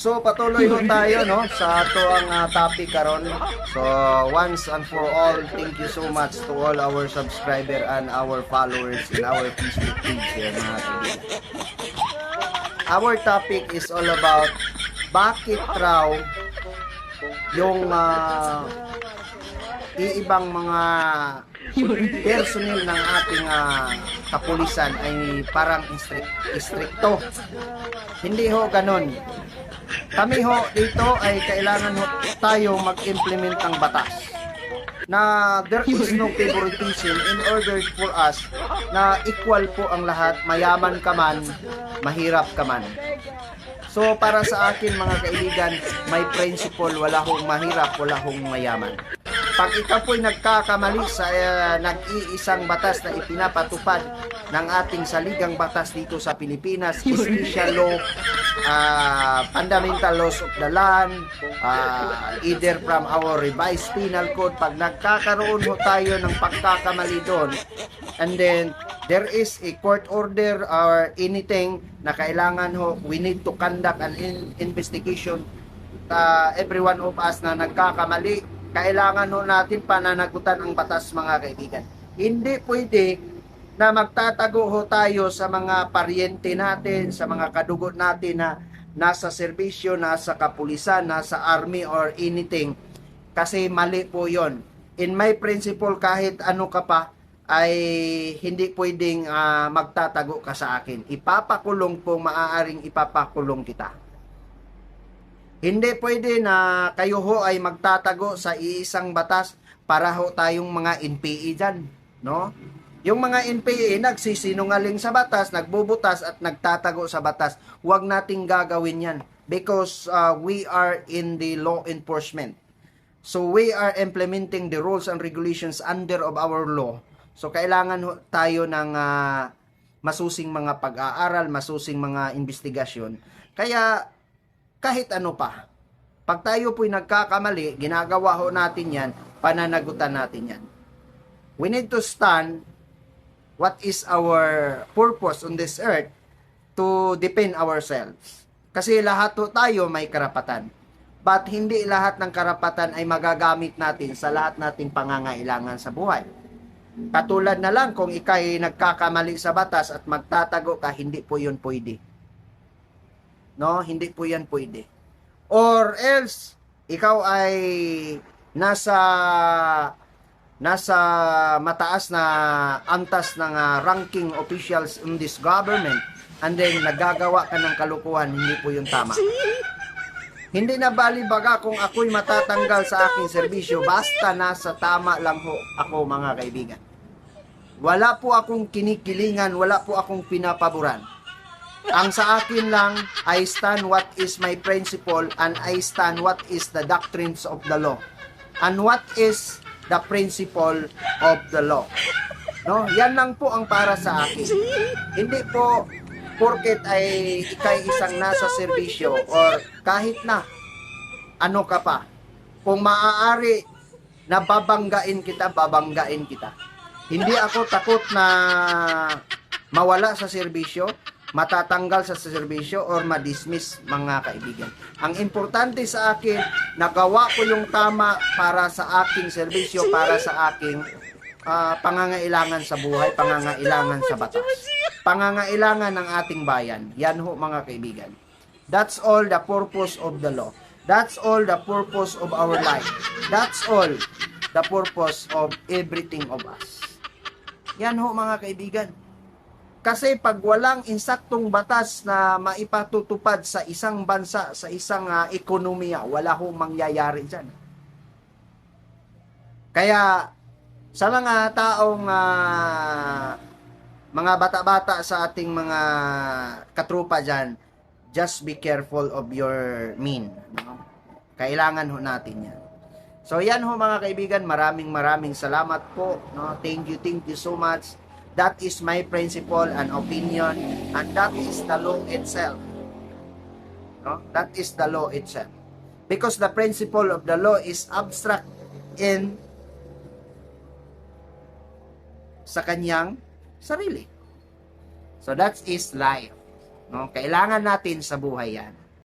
So patuloy ho tayo no sa ato ang ah, topic karon. So once and for all, thank you so much to all our subscriber and our followers in our Facebook page. Our topic is all about bakit raw yung ah, iibang mga personnel ng ating ah, kapulisan ay parang strict, stricto. Hindi ho ganun. Kami ho dito ay kailangan ho tayo mag-implement ng batas na there is no favoritism in order for us na equal po ang lahat, mayaman ka man, mahirap ka man. So para sa akin mga kaibigan, may principle, wala hong mahirap, wala hong mayaman. Pag ikaw po'y nagkakamali sa uh, nag-iisang batas na ipinapatupad ng ating saligang batas dito sa Pilipinas, special law, uh, fundamental laws of the land, uh, either from our revised penal code, pag nagkakaroon ho tayo ng pagkakamali doon, and then there is a court order or anything na kailangan ho, we need to conduct an in- investigation uh, every one of us na nagkakamali, kailangan ho natin pananagutan ang batas mga kaibigan. Hindi pwede na magtatago ho tayo sa mga paryente natin, sa mga kadugo natin na nasa serbisyo, nasa kapulisan, nasa army or anything. Kasi mali po yon. In my principle, kahit ano ka pa, ay hindi pwedeng ah, magtatago ka sa akin. Ipapakulong po, maaaring ipapakulong kita. Hindi pwede na kayo ho ay magtatago sa iisang batas para ho tayong mga NPE dyan, no? Yung mga NPE nagsisinungaling sa batas, nagbubutas at nagtatago sa batas. Huwag nating gagawin yan because uh, we are in the law enforcement. So we are implementing the rules and regulations under of our law. So kailangan tayo ng ah, masusing mga pag-aaral, masusing mga investigasyon. Kaya kahit ano pa. Pag tayo po'y nagkakamali, ginagawa ho natin yan, pananagutan natin yan. We need to stand what is our purpose on this earth to defend ourselves. Kasi lahat tayo may karapatan. But hindi lahat ng karapatan ay magagamit natin sa lahat nating pangangailangan sa buhay. Katulad na lang kung ikay nagkakamali sa batas at magtatago ka, hindi po yun pwede. No, hindi po yan pwede. Or else, ikaw ay nasa nasa mataas na antas ng ah, ranking officials in this government and then nagagawa ka ng kalukuhan, hindi po yung tama. Hindi na balibaga kung ako'y matatanggal sa aking serbisyo basta nasa tama lang ho ako mga kaibigan. Wala po akong kinikilingan, wala po akong pinapaboran. Ang sa akin lang, I stand what is my principle and I stand what is the doctrines of the law. And what is the principle of the law. No? Yan lang po ang para sa akin. Hindi po porket ay ikay isang nasa serbisyo or kahit na ano ka pa. Kung maaari na babanggain kita, babanggain kita. Hindi ako takot na mawala sa serbisyo, matatanggal sa serbisyo or madismiss mga kaibigan. Ang importante sa akin, nagawa ko yung tama para sa aking serbisyo, para sa aking ah, pangangailangan sa buhay, pangangailangan sa batas. Pangangailangan ng ating bayan. Yan ho mga kaibigan. That's all the purpose of the law. That's all the purpose of our life. That's all the purpose of everything of us. Yan ho mga kaibigan. Kasi pag walang insaktong batas na maipatutupad sa isang bansa, sa isang ah, ekonomiya, wala hong mangyayari dyan. Kaya sa mga taong ah, mga bata-bata sa ating mga katrupa dyan, just be careful of your mean. No? Kailangan ho natin yan. So yan ho mga kaibigan, maraming maraming salamat po. No? Thank you, thank you so much. That is my principle and opinion and that is the law itself. No? That is the law itself. Because the principle of the law is abstract in sa kanyang sarili. So that is life. No? Kailangan natin sa buhay yan.